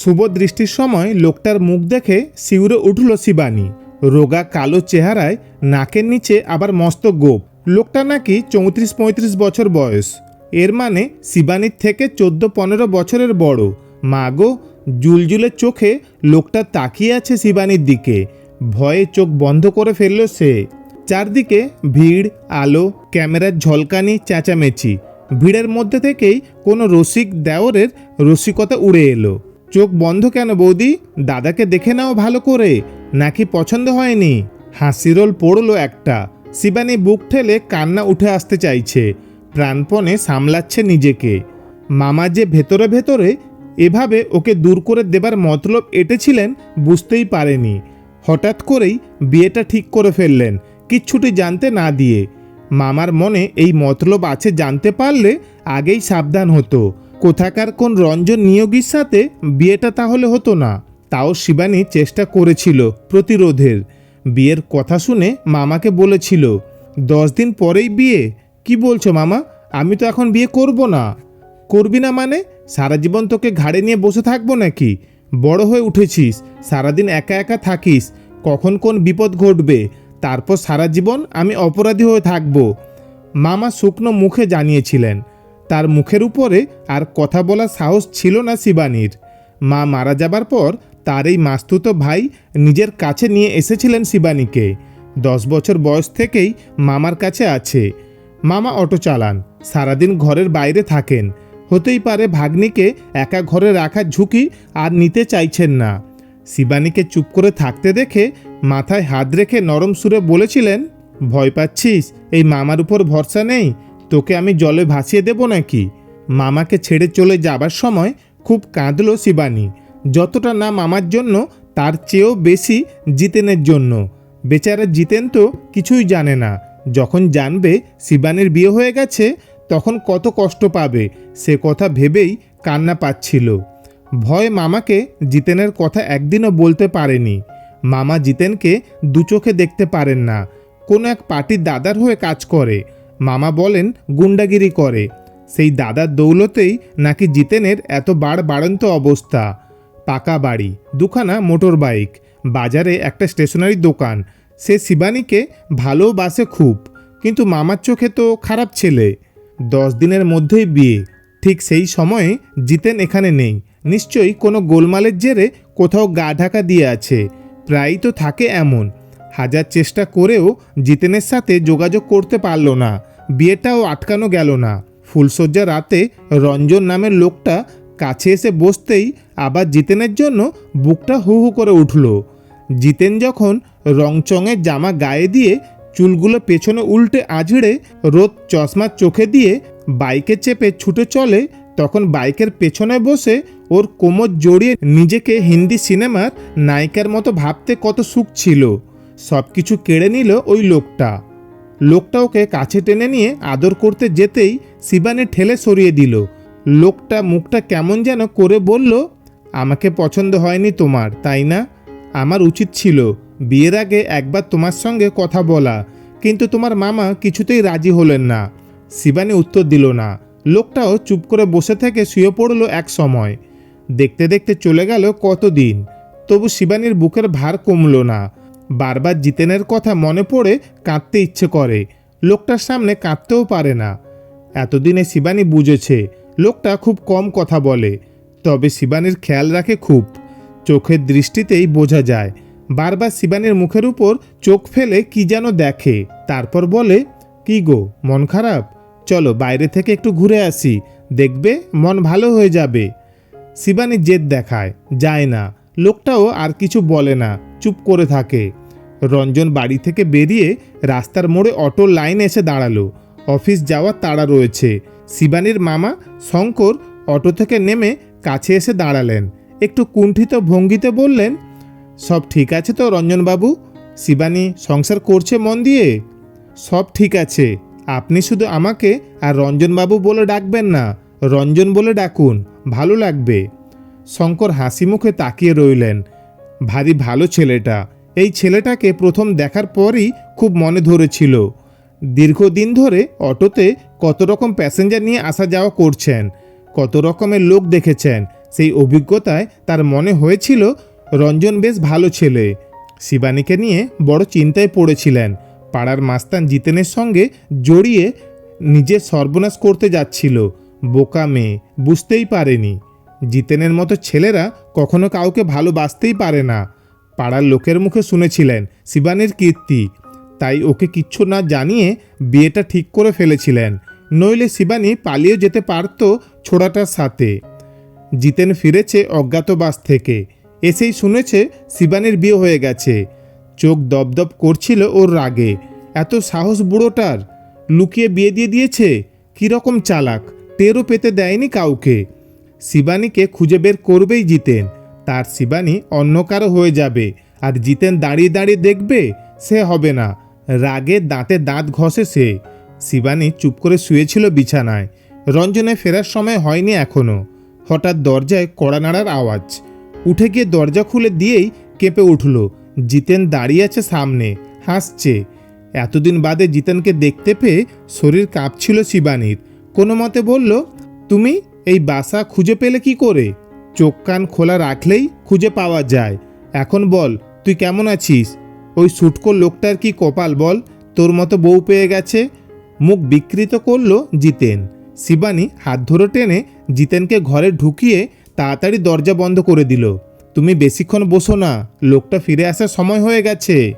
শুভ দৃষ্টির সময় লোকটার মুখ দেখে শিউরে উঠল শিবানী। রোগা কালো চেহারায় নাকের নিচে আবার মস্ত গোপ। লোকটা নাকি চৌত্রিশ পঁয়ত্রিশ বছর বয়স। এর মানে শিবানীর থেকে চোদ্দ পনেরো বছরের বড়। মাগো জুলজুলের চোখে লোকটা তাকিয়ে আছে শিবানীর দিকে। ভয়ে চোখ বন্ধ করে ফেলল সে। চারদিকে ভিড়, আলো, ক্যামেরার ঝলকানি, চেঁচামেচি। ভিড়ের মধ্যে থেকেই কোনো রসিক দেওরের রসিকতা উড়ে এলো। চোখ বন্ধ কেন বৌদি? দাদাকে দেখে নাও ভালো করে। নাকি পছন্দ হয়নি? হাসিরোল পড়ল একটা। শিবানী বুক ঠেলে কান্না উঠে আসতে চাইছে। প্রাণপণে সামলাচ্ছে নিজেকে। মামা যে ভেতরে ভেতরে এভাবে ওকে দূর করে দেবার মতলব এটেছিলেন বুঝতেই পারেনি। হঠাৎ করেই বিয়েটা ঠিক করে ফেললেন, কিচ্ছুটি জানতে না দিয়ে। মামার মনে এই মতলব আছে জানতে পারলে আগেই সাবধান হতো। কোথাকার কোন রঞ্জন নিয়োগীর সাথে বিয়েটা তাহলে হতো না? তাও শিবানী চেষ্টা করেছিল প্রতিরোধের। বিয়ের কথা শুনে মামাকে বলেছিল, দশ দিন পরেই বিয়ে? কি বলছো মামা? আমি তো এখন বিয়ে করব না। করবি না মানে? সারা জীবন তোকে ঘাড়ে নিয়ে বসে থাকব নাকি? বড় হয়ে উঠেছিস, সারাদিন একা একা থাকিস, কখন কোন বিপদ ঘটবে? তারপর সারা জীবন আমি অপরাধী হয়ে থাকব। মামা শুকনো মুখে জানিয়েছিলেন তার মুখের উপরে আর কথা বলার সাহস ছিল না শিবানীর। মা মারা যাবার পর তার এই মাস্তুতো ভাই নিজের কাছে নিয়ে এসেছিলেন শিবানীকে। দশ বছর বয়স থেকেই মামার কাছে আছে। মামা অটো চালান, সারাদিন ঘরের বাইরে থাকেন। হতেই পারে ভাগ্নিকে একা ঘরে রাখার ঝুঁকি আর নিতে চাইছেন না। শিবানীকে চুপ করে থাকতে দেখে মাথায় হাত রেখে নরম সুরে বলেছিলেন, ভয় পাচ্ছিস? এই মামার উপর ভরসা নেই? তোকে আমি জলে ভাসিয়ে দেব নাকি? মামাকে ছেড়ে চলে যাবার সময় খুব কাঁদল শিবানী। যতটা না মামার জন্য, তার চেয়েও বেশি জিতেনের জন্য। বেচারা জিতেন তো কিছুই জানে না। যখন জানবে শিবানীর বিয়ে হয়ে গেছে, তখন কত কষ্ট পাবে, সে কথা ভেবেই কান্না পাচ্ছিল। ভয় মামাকে জিতেনের কথা একদিনও বলতে পারেনি। মামা জিতেনকে দু চোখে দেখতে পারেন না। কোনো এক পার্টির দাদার হয়ে কাজ করে। মামা বলেন, গুন্ডাগিরি করে। সেই দাদার দৌলতেই নাকি জিতেনের এত বাড় বাড়ন্ত অবস্থা। পাকা বাড়ি, দুখানা মোটর বাইক, বাজারে একটা স্টেশনারি দোকান। সে শিবানীকে ভালোবাসে খুব, কিন্তু মামার চোখে তো খারাপ ছেলে। দশ দিনের মধ্যেই বিয়ে, ঠিক সেই সময়ে জিতেন এখানে নেই। নিশ্চয়ই কোনো গোলমালের জেরে কোথাও গা ঢাকা দিয়ে আছে। প্রায়ই তো থাকে এমন। হাজার চেষ্টা করেও জিতেনের সাথে যোগাযোগ করতে পারল না। বিয়েটাও আটকানো গেল না। ফুলসজ্জা রাতে রঞ্জন নামের লোকটা কাছে এসে বসতেই আবার জিতেনের জন্য বুকটা হু হু করে উঠল। জিতেন যখন রংচঙের জামা গায়ে দিয়ে চুলগুলো পেছনে উল্টে আঝড়ে রোদ চশমার চোখে দিয়ে বাইকে চেপে ছুটে চলে, তখন বাইকের পেছনে বসে ওর কোমর জড়িয়ে নিজেকে হিন্দি সিনেমার নায়িকার মতো ভাবতে কত সুখ ছিল। সব কিছু কেড়ে নিল ওই লোকটা। লোকটা ওকে কাছে টেনে নিয়ে আদর করতে যেতেই শিবানী ঠেলে সরিয়ে দিল। লোকটা মুখটা কেমন যেন করে বলল, আমাকে পছন্দ হয়নি তোমার, তাই না? আমার উচিত ছিল বিয়ের আগে একবার তোমার সঙ্গে কথা বলা, কিন্তু তোমার মামা কিছুতেই রাজি হলেন না শিবানী উত্তর দিল না। লোকটাও চুপ করে বসে থেকে শুয়ে পড়ল এক সময়। দেখতে দেখতে চলে গেল কতদিন, তবু শিবানীর বুকের ভার কমল না। বারবার জিতেনের কথা মনে পড়ে কাঁদতে ইচ্ছে করে। লোকটার সামনে কাঁদতেও পারে না। এতদিনে শিবানী বুঝেছে, লোকটা খুব কম কথা বলে, তবে শিবানীর খেয়াল রাখে খুব। চোখের দৃষ্টিতেই বোঝা যায়, বারবার শিবানীর মুখের উপর চোখ ফেলে কি যেন দেখে, তারপর বলে, কি গো, মন খারাপ? চলো বাইরে থেকে একটু ঘুরে আসি, দেখবে মন ভালো হয়ে যাবে। শিবানী জেদ দেখায়, যায় না। লোকটাও আর কিছু বলে না, চুপ করে থাকে। রঞ্জন বাড়ি থেকে বেরিয়ে রাস্তার মোড়ে অটোর লাইন এসে দাঁড়াল। অফিস যাওয়ার তাড়া রয়েছে। শিবানীর মামা শঙ্কর অটো থেকে নেমে কাছে এসে দাঁড়ালেন। একটু কুণ্ঠিত ভঙ্গিতে বললেন, সব ঠিক আছে তো রঞ্জনবাবু? শিবানী সংসার করছে মন দিয়ে? সব ঠিক আছে। আপনি শুধু আমাকে আর রঞ্জনবাবু বলে ডাকবেন না। রঞ্জন বলে ডাকুন। ভালো লাগবে। শঙ্কর হাসি মুখে তাকিয়ে রইলেন। ভারী ভালো ছেলেটা। এই ছেলেটাকে প্রথম দেখার পরই খুব মনে ধরেছিল। দীর্ঘদিন ধরে অটোতে কত রকম প্যাসেঞ্জার নিয়ে আসা যাওয়া করছেন, কত রকমের লোক দেখেছেন, সেই অভিজ্ঞতায় তার মনে হয়েছিল রঞ্জন বেশ ভালো ছেলে। শিবানীকে নিয়ে বড় চিন্তায় পড়েছিলেন। পাড়ার মাস্তান জিতেনের সঙ্গে জড়িয়ে নিজের সর্বনাশ করতে যাচ্ছিল। বোকা মেয়ে, বুঝতেই পারেনি। জিতেনের মতো ছেলেরা কখনো কাউকে ভালোবাসতেই পারে না। পাড়ার লোকের মুখে শুনেছিলেন শিবানীর কীর্তি। তাই ওকে কিচ্ছু না জানিয়ে বিয়েটা ঠিক করে ফেলেছিলেন। নইলে শিবানী পালিয়ে যেতে পারত ছোড়াটার সাথে। জিতেন ফিরেছে অজ্ঞাতবাস থেকে। এসেই শুনেছে শিবানীর বিয়ে হয়ে গেছে। চোখ দপদপ করছিল ওর রাগে। এত সাহস বুড়োটার। লুকিয়ে বিয়ে দিয়ে দিয়েছে? কীরকম চালাক? টেরও পেতে দেয়নি কাউকে। শিবানীকে খুঁজে বের করবেই জিতেন। তার শিবানী অন্য কারও হয়ে যাবে, আর জিতেন দাঁড়িয়ে দাঁড়িয়ে দেখবে সে হবে না। রাগে দাঁতে দাঁত ঘষে সে। শিবানী চুপ করে শুয়েছিল বিছানায়। রঞ্জনে ফেরার সময় হয়নি এখনও। হঠাৎ দরজায় কড়া নাড়ার আওয়াজ। উঠে গিয়ে দরজা খুলে দিয়েই কেঁপে উঠল। জিতেন দাঁড়িয়ে আছে সামনে, হাসছে। এতদিন বাদে জিতেনকে দেখতে পেয়ে শরীর কাঁপছিল শিবানীর। কোনো মতে বলল, তুমি এই বাসা খুঁজে পেলে কি করে? চোখ কান খোলা রাখলেই খুঁজে পাওয়া যায়। এখন বল, তুই কেমন আছিস? ওই সুটকো লোকটার কি কপাল বল? তোর মতো বউ পেয়ে গেছে। মুখ বিকৃত করল জিতেন। শিবানী হাত ধরে টেনে জিতেনকে ঘরে ঢুকিয়ে তাড়াতাড়ি দরজা বন্ধ করে দিল। তুমি বেশিক্ষণ বসো না, লোকটা ফিরে আসার সময় হয়ে গেছে।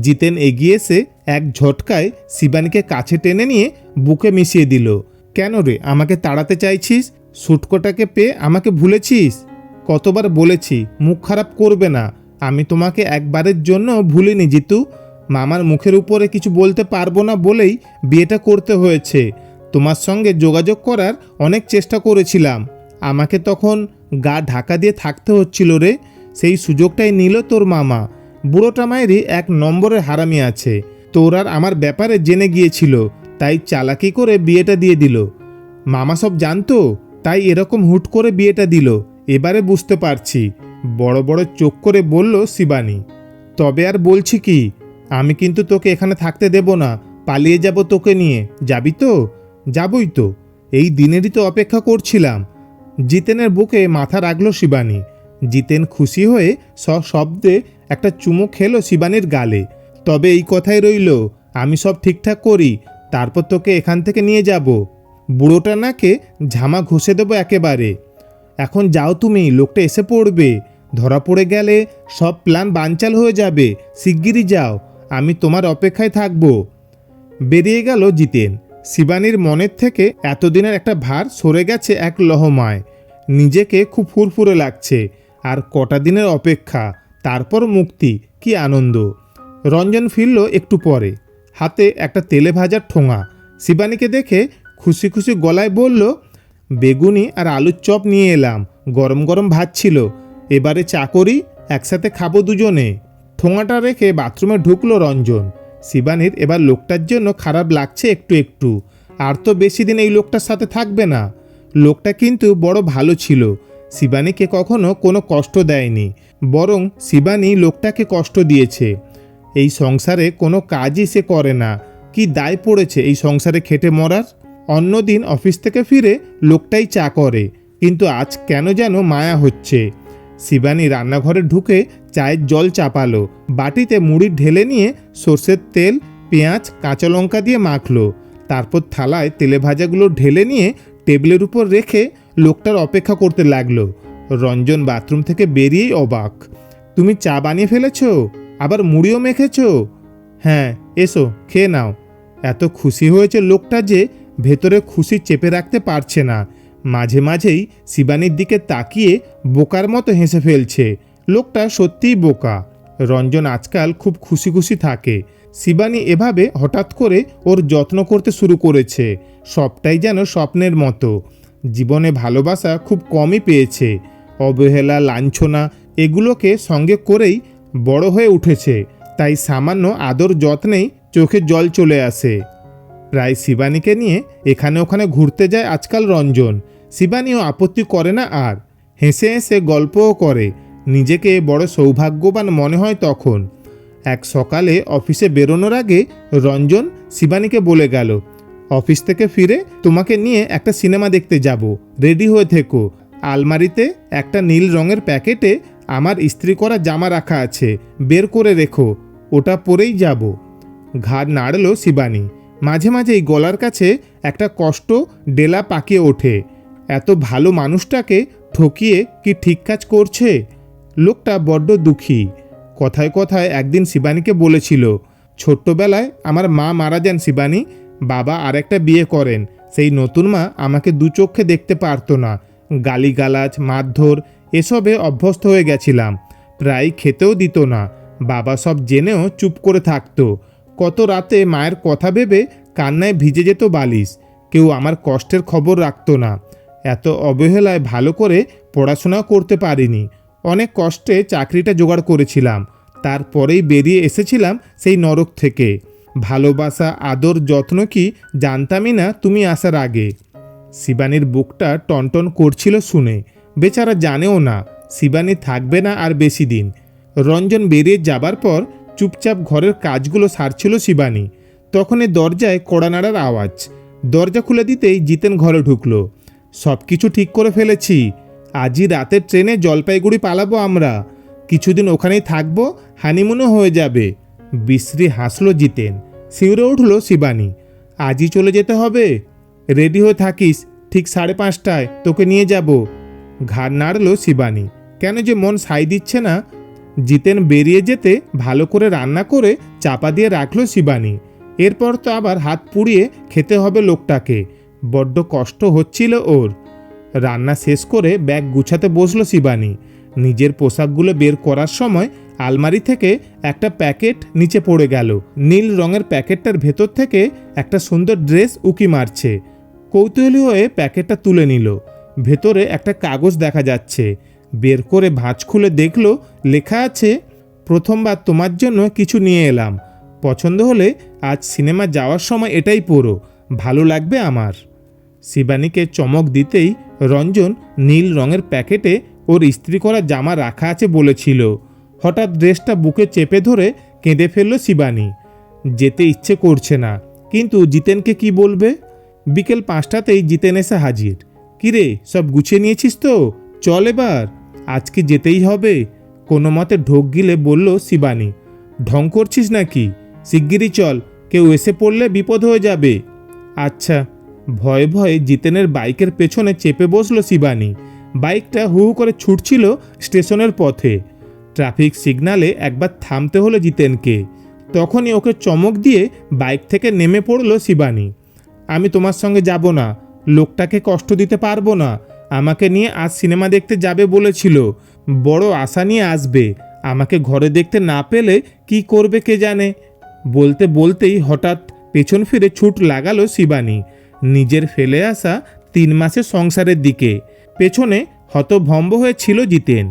জিতেন এগিয়ে এসে এক ঝটকায় শিবানীকে কাছে টেনে নিয়ে বুকে মিশিয়ে দিল। কেন রে, আমাকে তাড়াতে চাইছিস? সুটকোটাকে পেয়ে আমাকে ভুলেছিস? কতবার বলেছি, মুখ খারাপ করবে না। আমি তোমাকে একবারের জন্য ভুলিনি, জিতু। মামার মুখের উপরে কিছু বলতে পারব না বলেই বিয়েটা করতে হয়েছে। তোমার সঙ্গে যোগাযোগ করার অনেক চেষ্টা করেছিলাম। আমাকে তখন গা ঢাকা দিয়ে থাকতে হচ্ছিল রে। সেই সুযোগটাই নিল তোর মামা। বুড়োটা মায়েরই এক নম্বরের হারামি আছে। তোর আর আমার ব্যাপারে জেনে গিয়েছিল, তাই চালাকি করে বিয়েটা দিয়ে দিল। মামা সব জানতো? তাই এরকম হুট করে বিয়েটা দিল। এবারে বুঝতে পারছি। বড় বড় চোখ করে বলল শিবানী, তবে আর বলছি কি, আমি কিন্তু তোকে এখানে থাকতে দেব না। পালিয়ে যাব তোকে নিয়ে। যাবি তো? যাবই তো। এই দিনেরই তো অপেক্ষা করছিলাম। জিতেনের বুকে মাথা রাখল শিবানী। জিতেন খুশি হয়ে সশব্দে একটা চুমু খেলো শিবানীর গালে। তবে এই কথাই রইল, আমি সব ঠিকঠাক করি, তারপর তোকে এখান থেকে নিয়ে যাব। বুড়োটা নাকে ঝামা ঘষে দেবো একেবারে। এখন যাও তুমি, লোকটা এসে পড়বে। ধরা পড়ে গেলে সব প্ল্যান বানচাল হয়ে যাবে। শিগগিরই যাও, আমি তোমার অপেক্ষায় থাকব। বেরিয়ে গেল জিতেন। শিবানীর মনের থেকে এতদিনের একটা ভার সরে গেছে এক লহমায়। নিজেকে খুব ফুরফুরে লাগছে। আর কটা দিনের অপেক্ষা, তারপর মুক্তি, কি আনন্দ। রঞ্জন ফিরল একটু পরে। হাতে একটা তেলে ভাজার ঠোঙা। শিবানীকে দেখে খুশি খুশি গলায় বলল, বেগুনি আর আলুর চপ নিয়ে এলাম। গরম গরম ভাত ছিল। এবারে চা করি, একসাথে খাব দুজনে। ঠোঙাটা রেখে বাথরুমে ঢুকলো রঞ্জন। শিবানীর এবার লোকটার জন্য খারাপ লাগছে একটু একটু। আর তো বেশি দিন এই লোকটার সাথে থাকবে না। লোকটা কিন্তু বড় ভালো ছিল। শিবানীকে কখনো কোনো কষ্ট দেয়নি। বরং শিবানী লোকটাকে কষ্ট দিয়েছে। এই সংসারে কোনো কাজই সে করে না। কি দায় পড়েছে এই সংসারে খেটে মরার? অন্যদিন অফিস থেকে ফিরে লোকটাই চা করে। কিন্তু আজ কেন যেন মায়া হচ্ছে। শিবানী রান্নাঘরে ঢুকে চায়ের জল চাপালো, বাটিতে মুড়ি ঢেলে নিয়ে সর্ষের তেল, পেঁয়াজ, কাঁচা লঙ্কা দিয়ে মাখলো। তারপর থালায় তেলে ভাজাগুলো ঢেলে নিয়ে টেবিলের উপর রেখে লোকটার অপেক্ষা করতে লাগল। রঞ্জন বাথরুম থেকে বেরিয়েই অবাক। তুমি চা বানিয়ে ফেলেছ? আবার মুড়িও মেখেছ? হ্যাঁ এসো, খেয়ে নাও। এত খুশি হয়েছে লোকটা যে ভেতরে খুশি চেপে রাখতে পারছে না। মাঝে মাঝেই শিবানীর দিকে তাকিয়ে বোকার মতো হেসে ফেলছে। লোকটা সত্যিই বোকা। রঞ্জন আজকাল খুব খুশি খুশি থাকে। শিবানী এভাবে হঠাৎ করে ওর যত্ন করতে শুরু করেছে। সবটাই যেন স্বপ্নের মতো। জীবনে ভালোবাসা খুব কমই পেয়েছে। অবহেলা, লাঞ্ছনা এগুলোকে সঙ্গে করেই বড় হয়ে উঠেছে। তাই সামান্য আদর যত্নেই চোখে জল চলে আসে। প্রায় শিবানীকে নিয়ে এখানে ওখানে ঘুরতে যায় আজকাল রঞ্জন। শিবানীও আপত্তি করে না আর। হেসে হেসে গল্পও করে। নিজেকে বড় সৌভাগ্যবান মনে হয় তখন। এক সকালে অফিসে বেরোনোর আগে রঞ্জন শিবানীকে বলে গেল, অফিস থেকে ফিরে তোমাকে নিয়ে একটা সিনেমা দেখতে যাব। রেডি হয়ে থেকো। আলমারিতে একটা নীল রঙের প্যাকেটে আমার ইস্ত্রি করা জামা রাখা আছে। বের করে রেখো। ওটা পরেই যাব। ঘাড় নাড়ল শিবানী। মাঝে মাঝে এই গলার কাছে একটা কষ্ট ডেলা পাকিয়ে ওঠে। এত ভালো মানুষটাকে ঠকিয়ে কি ঠিক কাজ করছে? লোকটা বড্ড দুঃখী। কথায় কথায় একদিন শিবানীকে বলেছিল, ছোট্টবেলায় আমার মা মারা যান শিবানী, বাবা আর একটা বিয়ে করেন। সেই নতুন মা আমাকে দু চোখে দেখতে পারতো না। গালিগালাজ, মারধর, এসবে অভ্যস্ত হয়ে গেছিলাম। প্রায় খেতেও দিত না। বাবা সব জেনেও চুপ করে থাকতো। কত রাতে মায়ের কথা ভেবে কান্নায় ভিজে যেত বালিশ। কেউ আমার কষ্টের খবর রাখত না। এত অবহেলায় ভালো করে পড়াশোনাও করতে পারিনি। অনেক কষ্টে চাকরিটা জোগাড় করেছিলাম। তারপরেই বেরিয়ে এসেছিলাম সেই নরক থেকে। ভালোবাসা, আদর, যত্ন কি জানতামই না তুমি আসার আগে। শিবানীর বুকটা টনটন করছিল শুনে। বেচারা জানেও না, শিবানী থাকবে না আর বেশি দিন। রঞ্জন বেরিয়ে যাবার পর চুপচাপ ঘরের কাজগুলো সারছিল শিবানী। তখনই দরজায় কড়া নাড়ার আওয়াজ। দরজা খুলে দিতেই জিতেন ঘরে ঢুকলো। সব কিছু ঠিক করে ফেলেছি। আজই রাতের ট্রেনে জলপাইগুড়ি পালাবো আমরা। কিছুদিন ওখানেই থাকব, হানিমুনও হয়ে যাবে। বিশ্রী হাসলো জিতেন। শিউরে উঠল শিবানী। আজই চলে যেতে হবে। রেডি হয়ে থাকিস, ঠিক সাড়ে পাঁচটায় তোকে নিয়ে যাব। ঘাড় নাড়ল শিবানী। কেন যে মন সাই দিচ্ছে না জিতেন বেরিয়ে যেতে ভালো করে রান্না করে চাপা দিয়ে রাখল শিবানী। এরপর তো আবার হাত পুড়িয়ে খেতে হবে লোকটাকে। বড্ড কষ্ট হচ্ছিল ওর। রান্না শেষ করে ব্যাগ গুছাতে বসল শিবানী। নিজের পোশাকগুলো বের করার সময় আলমারি থেকে একটা প্যাকেট নিচে পড়ে গেল। নীল রঙের প্যাকেটটার ভেতর থেকে একটা সুন্দর ড্রেস উকি মারছে। কৌতূহলী হয়ে প্যাকেটটা তুলে নিল। ভেতরে একটা কাগজ দেখা যাচ্ছে। বের করে ভাঁজ খুলে দেখল, লেখা আছে, প্রথমবার তোমার জন্য কিছু নিয়ে এলাম। পছন্দ হলে আজ সিনেমা যাওয়ার সময় এটাই পড়ো। ভালো লাগবে আমার। শিবানীকে চমক দিতেই রঞ্জন নীল রঙের প্যাকেটে ওর ইস্ত্রি করা জামা রাখা আছে বলেছিল। হঠাৎ ড্রেসটা বুকে চেপে ধরে কেঁদে ফেলল শিবানী। যেতে ইচ্ছে করছে না। কিন্তু জিতেনকে কি বলবে? বিকেল পাঁচটাতেই জিতেন এসে হাজির। কিরে, সব গুছিয়ে নিয়েছিস তো? চল এবার। আজকে যেতেই হবে? কোনো মতে ঢোক গিলে বলল, শিবানী, ঢং করছিস নাকি? শিগগিরই চল, কেউ এসে পড়লে বিপদ হয়ে যাবে। আচ্ছা ভয়ে ভয়ে জিতেনের বাইকের পেছনে চেপে বসল শিবানী। বাইকটা হু হু করে ছুটছিল স্টেশনের পথে। ট্রাফিক সিগনালে একবার থামতে হলো জিতেনকে। তখনই ওকে চমক দিয়ে বাইক থেকে নেমে পড়ল শিবানী। আমি তোমার সঙ্গে যাব না, লোকটাকে কষ্ট দিতে পারব না। আমাকে নিয়ে আজ সিনেমা দেখতে যাবে বলেছিল। বড় আশা নিয়ে আসবে। আমাকে ঘরে দেখতে না পেলে কি করবে কে জানে? বলতে বলতেই হঠাৎ পেছন ফিরে ছুট লাগালো শিবানী। নিজের ফেলে আসা তিন মাসের সংসারের দিকে। পেছনে হতভম্ব হয়ে ছিল জিতেন।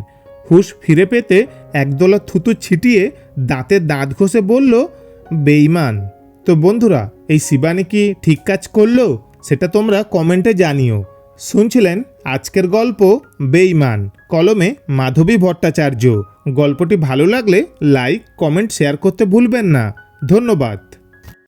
হুশ ফিরে পেতে একদলা থুতু ছিটিয়ে দাঁতে দাঁত ঘষে বলল বেইমান তো বন্ধুরা, এই শিবানী কি ঠিক কাজ করল? সেটা তোমরা কমেন্টে জানিও। শুনছিলেন আজকের গল্প বেইমান কলমে মাধবী ভট্টাচার্য। গল্পটি ভালো লাগলে লাইক, কমেন্ট, শেয়ার করতে ভুলবেন না। ধন্যবাদ।